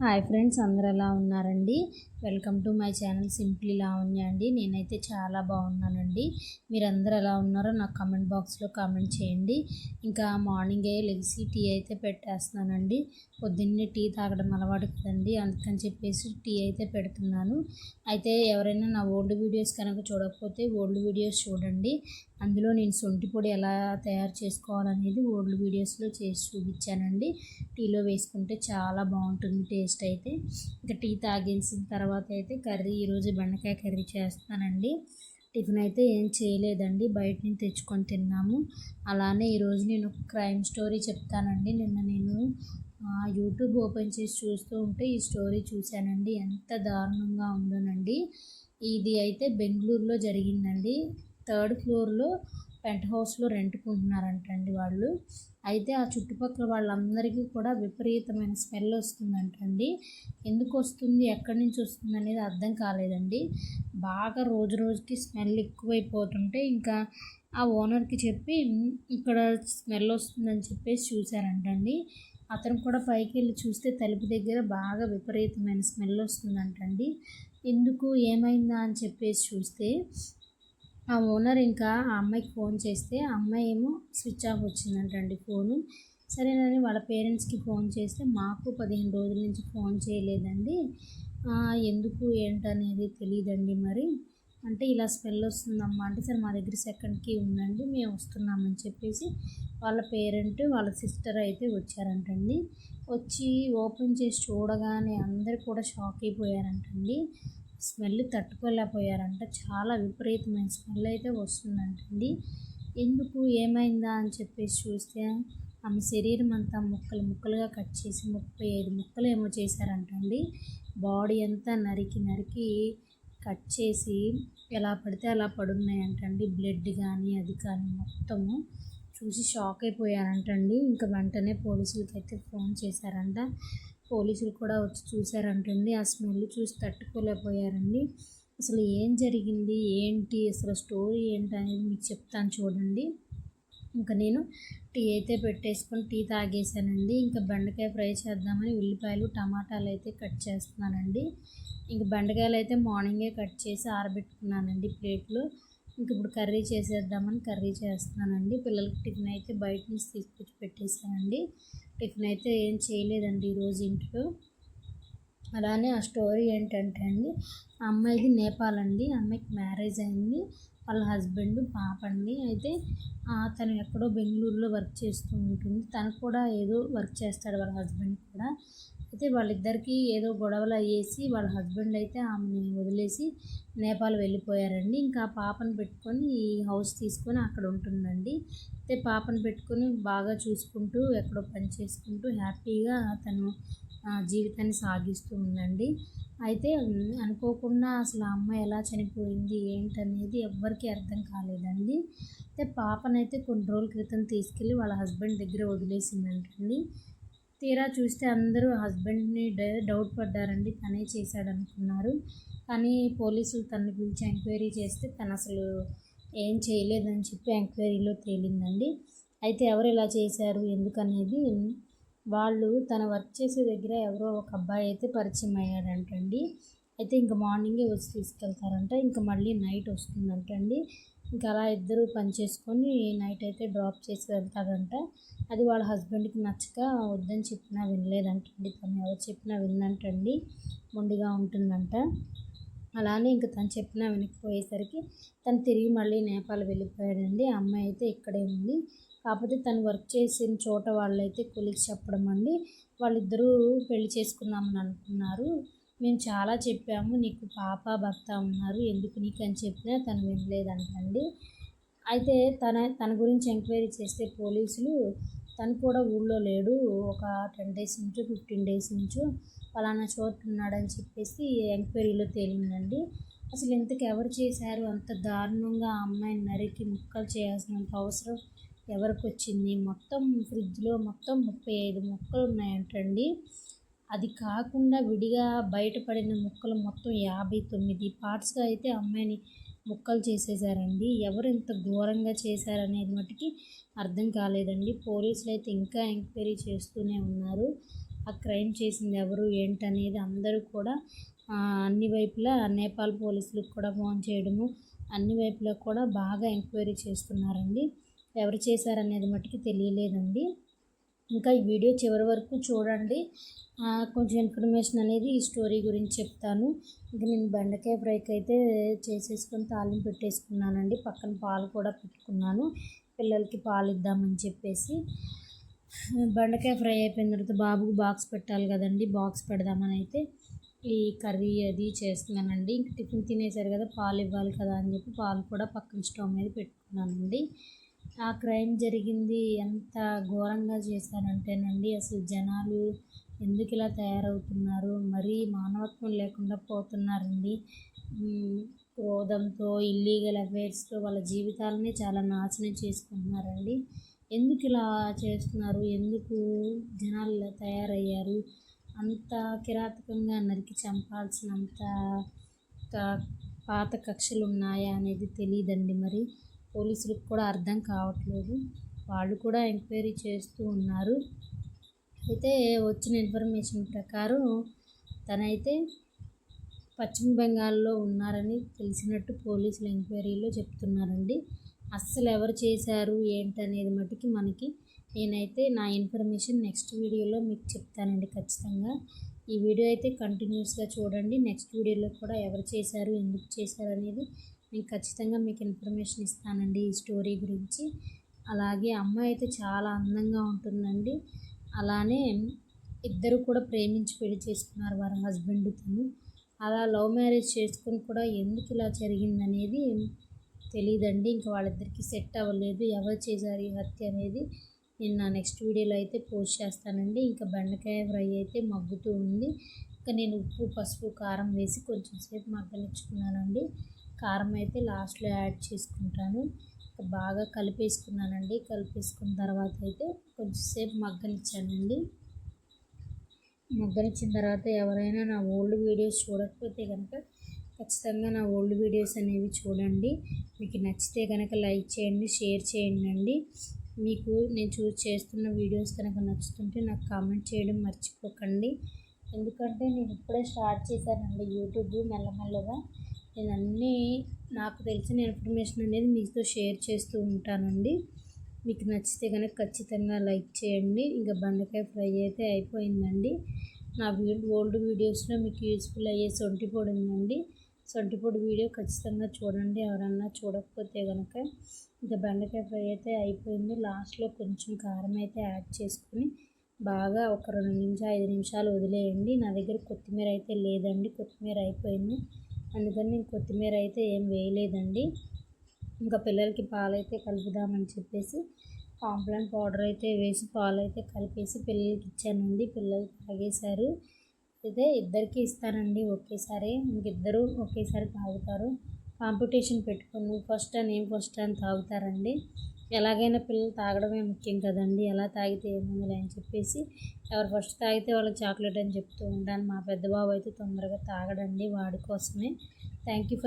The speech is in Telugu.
హాయ్ ఫ్రెండ్స్ అందరు ఎలా ఉన్నారండి? Welcome to my channel simply Lavanya అండి. నేనైతే చాలా బాగున్నానండి. మీరందరూ ఎలా ఉన్నారో నాకు కమెంట్ బాక్స్లో కామెంట్ చేయండి. ఇంకా మార్నింగే లెగిసి టీ అయితే పెట్టేస్తున్నానండి. పొద్దున్నే టీ తాగడం అలవాటు కదండి అందుకని చెప్పేసి టీ అయితే పెడుతున్నాను. అయితే ఎవరైనా నా ఓల్డ్ వీడియోస్ కనుక చూడకపోతే ఓల్డ్ వీడియోస్ చూడండి. అందులో నేను సొంటి పొడి ఎలా తయారు చేసుకోవాలనేది ఓల్డ్ వీడియోస్లో చేసి చూపించానండి. టీలో వేసుకుంటే చాలా బాగుంటుంది టేస్ట్ అయితే. ఇంకా టీ తాగేసిన తర్వాత అయితే కర్రీ ఈరోజు బెండకాయ కర్రీ చేస్తానండి. టిఫిన్ అయితే ఏం చేయలేదండి. బయట నుంచి తెచ్చుకొని తిన్నాము. అలానే ఈరోజు నేను క్రైమ్ స్టోరీ చెప్తానండి. నిన్న నేను యూట్యూబ్ ఓపెన్ చేసి చూస్తూ ఉంటే ఈ స్టోరీ చూశానండి. ఎంత దారుణంగా ఉందోనండి. ఇది అయితే బెంగళూరులో జరిగిందండి. థర్డ్ ఫ్లోర్లో పెంట్ హౌస్లో రెంట్కుంటున్నారంటండి వాళ్ళు. అయితే ఆ చుట్టుపక్కల వాళ్ళందరికీ కూడా విపరీతమైన స్మెల్ వస్తుందంటండి. ఎందుకు వస్తుంది ఎక్కడి నుంచి వస్తుంది అనేది అర్థం కాలేదండి. బాగా రోజు రోజుకి స్మెల్ ఎక్కువైపోతుంటే ఇంకా ఆ ఓనర్కి చెప్పి ఇక్కడ స్మెల్ వస్తుందని చెప్పేసి చూశారంటండి. అతను కూడా పైకి వెళ్ళి చూస్తే తలుపు దగ్గర బాగా విపరీతమైన స్మెల్ వస్తుందంటండి. ఎందుకు ఏమైందా అని చెప్పేసి చూస్తే ఆ ఓనర్ ఇంకా ఆ అమ్మాయికి ఫోన్ చేస్తే ఆ అమ్మాయి ఏమో స్విచ్ ఆఫ్ వచ్చిందంటండి ఫోను. సరేనని వాళ్ళ పేరెంట్స్కి ఫోన్ చేస్తే మాకు పదిహేను రోజుల నుంచి ఫోన్ చేయలేదండి. ఎందుకు ఏంటనేది తెలియదండి మరి. అంటే ఇలా స్మెల్ వస్తుందమ్మా అంటే సరే మా దగ్గర సెకండ్కి ఉందండి మేము వస్తున్నామని చెప్పేసి వాళ్ళ పేరెంట్ వాళ్ళ సిస్టర్ అయితే వచ్చారంటండి. వచ్చి ఓపెన్ చేసి చూడగానే అందరు కూడా షాక్ అయిపోయారంటండి. స్మెల్ తట్టుకోలేకపోయారంట. చాలా విపరీతమైన స్మెల్ అయితే వస్తుందంటండి. ఎందుకు? ఏమైందా అని చెప్పేసి చూస్తే ఆమె శరీరం అంతా ముక్కలు ముక్కలుగా కట్ చేసి ముప్పై ఐదు ముక్కలు ఏమో చేశారంటండి. బాడీ అంతా నరికి నరికి కట్ చేసి ఎలా పడితే అలా పడున్నాయంటండి. బ్లడ్ కానీ అది కానీ మొత్తము చూసి షాక్ అయిపోయారంటండి. ఇంకా వెంటనే పోలీసులకి అయితే ఫోన్ చేశారంట. పోలీసులు కూడా వచ్చి చూశారంటండి. ఆ స్మెల్ చూసి తట్టుకోలేకపోయారండి. అసలు ఏం జరిగింది? ఏంటి? అసలు స్టోరీ ఏంటి అనేది మీకు చెప్తాను చూడండి. ఇంకా నేను టీ అయితే పెట్టేసుకొని టీ తాగేసానండి ఇంకా బెండకాయ ఫ్రై చేద్దామని ఉల్లిపాయలు టమాటాలు అయితే కట్ చేస్తున్నానండి. ఇంక బెండకాయలు అయితే మార్నింగే కట్ చేసి ఆరబెట్టుకున్నానండి ప్లేట్లో. ఇంక ఇప్పుడు కర్రీ చేసేద్దామని కర్రీ చేస్తున్నానండి. పిల్లలకి టిఫిన్ అయితే బయట నుంచి తీసుకొచ్చి పెట్టేశానండి. టిఫిన్ అయితే ఏం చేయలేదండి ఈరోజు ఇంట్లో. అలానే ఆ స్టోరీ ఏంటంటే అండి ఆ అమ్మాయిది నేపాల్ అండి. అమ్మాయికి మ్యారేజ్ అయింది. వాళ్ళ హస్బెండ్ పాప అండి. అయితే తను ఎక్కడో బెంగళూరులో వర్క్ చేస్తూ ఉంటుంది. తను కూడా ఏదో వర్క్ చేస్తాడు వాళ్ళ హస్బెండ్ కూడా. అయితే వాళ్ళిద్దరికీ ఏదో గొడవలు అయ్యేసి వాళ్ళ హస్బెండ్ అయితే ఆమెని వదిలేసి నేపాల్ వెళ్ళిపోయారండి. ఇంకా పాపను పెట్టుకొని ఈ హౌస్ తీసుకొని అక్కడ ఉంటుందండి. అయితే పాపను పెట్టుకొని బాగా చూసుకుంటూ ఎక్కడో పని చేసుకుంటూ హ్యాపీగా తను జీవితాన్ని సాగిస్తూ ఉందండి. అయితే అనుకోకుండా అసలు ఆ అమ్మాయి ఎలా చనిపోయింది ఏంటనేది ఎవ్వరికీ అర్థం కాలేదండి. అయితే పాపనైతే కొన్ని రోజుల క్రితం తీసుకెళ్ళి వాళ్ళ హస్బెండ్ దగ్గర వదిలేసిందంటండి. తీరా చూస్తే అందరూ హస్బెండ్ని డౌట్ పడ్డారండి. తనే చేశాడనుకున్నారు. కానీ పోలీసులు తనని పిలిచి ఎంక్వైరీ చేస్తే తను అసలు ఏం చేయలేదని చెప్పి ఎంక్వైరీలో తేలిందండి. అయితే ఎవరు ఇలా చేశారు? ఎందుకనేది వాళ్ళు తన వర్క్ చేసే దగ్గర ఎవరో ఒక అబ్బాయి అయితే పరిచయం అయ్యాడంటండి. అయితే ఇంకా మార్నింగే వచ్చి తీసుకెళ్తారంట. ఇంకా మళ్ళీ నైట్ వస్తుందంటండి. ఇంకా అలా ఇద్దరు పని చేసుకొని నైట్ అయితే డ్రాప్ చేసి వెళ్తాడంట అది వాళ్ళ హస్బెండ్కి నచ్చక వద్దని చెప్పినా వినలేదంటండి. తను ఎవరు చెప్పినా విందంటండి మొండిగా ఉంటుందంట. అలానే ఇంకా తను చెప్పినా వినకపోయేసరికి తను తిరిగి మళ్ళీ నేపాల్ వెళ్ళిపోయాడండి. ఆ అమ్మాయి అయితే ఇక్కడే ఉంది. కాకపోతే తను వర్క్ చేసిన చోట వాళ్ళైతే కొలిక్స్ చెప్పడం అండి. వాళ్ళిద్దరూ పెళ్ళి చేసుకుందామని అనుకున్నారు. మేము చాలా చెప్పాము నీకు పాప భర్త ఉన్నారు ఎందుకు నీకు అని చెప్పినా తను వినలేదంటండి. అయితే తన తన గురించి ఎంక్వైరీ చేస్తే పోలీసులు తను కూడా ఊళ్ళో లేడు ఒక టెన్ డేస్ నుంచో ఫిఫ్టీన్ డేస్ నుంచో ఫలానా చోటు ఉన్నాడని చెప్పేసి ఎంక్వైరీలో తేలిందండి. అసలు ఇంతకు ఎవరు చేశారు? అంత దారుణంగా ఆ అమ్మాయిని నరికి ముక్కలు చేయాల్సినంత అవసరం ఎవరికి వచ్చింది మొత్తం ఫ్రిడ్జ్లో మొత్తం ముప్పై ఐదు ముక్కలు ఉన్నాయంటండి అది కాకుండా విడిగా బయటపడిన ముక్కలు మొత్తం యాభై తొమ్మిది. పార్ట్స్గా అయితే అమ్మాయిని ముక్కలు చేసేసారండి. ఎవరు ఇంత ఘోరంగా చేశారనేది మటుకి అర్థం కాలేదండి. పోలీసులు అయితే ఇంకా ఎంక్వైరీ చేస్తూనే ఉన్నారు. ఆ క్రైమ్ చేసింది ఎవరు ఏంటనేది అందరూ కూడా అన్ని వైపులా నేపాల్ పోలీసులకు కూడా ఫోన్ చేయడము అన్ని వైపులా కూడా బాగా ఎంక్వైరీ చేస్తున్నారండి. ఎవరు చేశారనేది మట్టుకు తెలియలేదండి. ఇంకా ఈ వీడియో చివరి వరకు చూడండి. కొంచెం ఇన్ఫర్మేషన్ అనేది ఈ స్టోరీ గురించి చెప్తాను. ఇంకా నేను బెండకాయ ఫ్రైకి అయితే చేసేసుకొని తాలింపు పెట్టేసుకున్నానండి. పక్కన పాలు కూడా పెట్టుకున్నాను. పిల్లలకి పాలు ఇద్దామని చెప్పేసి. బెండకాయ ఫ్రై అయిపోయిన తర్వాత బాబుకు బాక్స్ పెట్టాలి కదండి. బాక్స్ పెడదామని అయితే ఈ కర్రీ అది చేస్తున్నానండి. ఇంక టిఫిన్ తినేసారు కదా పాలు ఇవ్వాలి కదా అని చెప్పి పాలు కూడా పక్కన స్టవ్ మీద పెట్టుకున్నానండి. ఆ క్రైమ్ జరిగింది ఎంత ఘోరంగా చేశారంటేనండి అసలు జనాలు ఎందుకు ఇలా తయారవుతున్నారు? మరీ మానవత్వం లేకుండా పోతున్నారండి. క్రోధంతో ఇల్లీగల్ అఫైర్స్తో వాళ్ళ జీవితాలని చాలా నాశనం చేసుకుంటున్నారండి. ఎందుకు ఇలా చేస్తున్నారు? ఎందుకు జనాలు ఇలా తయారయ్యారు? అంత కిరాతకంగా నరికి చంపాల్సినంత పాత కక్షలు ఉన్నాయా అనేది తెలియదండి మరి. పోలీసులకు కూడా అర్థం కావట్లేదు. వాళ్ళు కూడా ఎంక్వైరీ చేస్తూ ఉన్నారు. అయితే వచ్చిన ఇన్ఫర్మేషన్ ప్రకారం తనైతే పశ్చిమ బెంగాల్లో ఉన్నారని తెలిసినట్టు పోలీసులు ఎంక్వైరీలో చెప్తున్నారండి. అస్సలు ఎవరు చేశారు ఏంటనేది మటుకి మనకి నేనైతే నా ఇన్ఫర్మేషన్ నెక్స్ట్ వీడియోలో మీకు చెప్తానండి ఖచ్చితంగా. ఈ వీడియో అయితే కంటిన్యూస్గా చూడండి. నెక్స్ట్ వీడియోలో కూడా ఎవరు చేశారు ఎందుకు చేశారు అనేది నేను ఖచ్చితంగా మీకు ఇన్ఫర్మేషన్ ఇస్తానండి ఈ స్టోరీ గురించి. అలాగే అమ్మాయి అయితే చాలా అందంగా ఉంటుందండి. అలానే ఇద్దరు కూడా ప్రేమించి పెళ్ళి చేసుకున్నారు వారి హస్బెండ్ తను. అలా లవ్ మ్యారేజ్ చేసుకుని కూడా ఎందుకు ఇలా జరిగిందనేది తెలియదండి ఇంకా వాళ్ళిద్దరికి సెట్ అవ్వలేదు. ఎవరు చేశారు ఈ హత్య అనేది నేను నా నెక్స్ట్ వీడియోలో అయితే పోస్ట్ చేస్తానండి. ఇంకా బెండకాయ ఫ్రై అయితే మగ్గుతూ ఉంది. ఇంకా నేను ఉప్పు పసుపు కారం వేసి కొంచెం సేపు మగ్గనిచ్చుకున్నానండి. కారం అయితే లాస్ట్లో యాడ్ చేసుకుంటాను. బాగా కలిపేసుకున్నానండి. కలిపేసుకున్న తర్వాత అయితే కొంచెం సేపు మగ్గనిచ్చానండి. మగ్గనిచ్చిన తర్వాత ఎవరైనా నా ఓల్డ్ వీడియోస్ చూడకపోతే కనుక ఖచ్చితంగా నా ఓల్డ్ వీడియోస్ అనేవి చూడండి. మీకు నచ్చితే కనుక లైక్ చేయండి షేర్ చేయండి అండి. మీకు నేను చూస్ చేస్తున్న వీడియోస్ కనుక నచ్చుతుంటే నాకు కామెంట్ చేయడం మర్చిపోకండి. ఎందుకంటే నేను ఇప్పుడే స్టార్ట్ చేశానండి యూట్యూబ్ మెల్లమెల్లగా. నేను అన్నీ నాకు తెలిసిన ఇన్ఫర్మేషన్ అనేది మీతో షేర్ చేస్తూ ఉంటానండి. మీకు నచ్చితే కనుక ఖచ్చితంగా లైక్ చేయండి. ఇంకా బెండకాయ ఫ్రై అయితే అయిపోయిందండి. నా వీడియో ఓల్డ్ వీడియోస్లో మీకు యూస్ఫుల్ అయ్యే సొంటి పొడి ఉందండి. సొంటి పొడి వీడియో ఖచ్చితంగా చూడండి. ఎవరన్నా చూడకపోతే కనుక ఇంకా బెండకాయ ఫ్రై అయితే అయిపోయింది. లాస్ట్లో కొంచెం కారం అయితే యాడ్ చేసుకొని బాగా ఒక రెండు నిమిషాలు ఐదు నిమిషాలు వదిలేయండి. నా దగ్గర కొత్తిమీర అయితే లేదండి. కొత్తిమీర అయిపోయింది. అందుకని నేను కొత్తిమీర అయితే ఏం వేయలేదండి. ఇంకా పిల్లలకి పాలైతే కలుపుదామని చెప్పేసి కాంప్లాన్ పౌడర్ అయితే వేసి పాలు అయితే కలిపేసి పిల్లలకి ఇచ్చానండి. పిల్లలు తాగేశారు. అయితే ఇద్దరికి ఇస్తానండి ఒకేసారి. ఇంకిద్దరు ఒకేసారి తాగుతారు. కాంపిటీషన్ పెట్టుకుని ఫస్ట్ అని ఏం ఫస్ట్ అని తాగుతారండి. ఎలాగైనా పిల్లలు తాగడమే ముఖ్యం కదండి. ఎలా తాగితే ఏముందిలే అని చెప్పేసి ఎవరు ఫస్ట్ తాగితే వాళ్ళకి చాక్లెట్ అని చెప్తూ ఉంటాను. మా పెద్ద బాబు అయితే తొందరగా తాగడండి వాడి కోసమే. Thank you for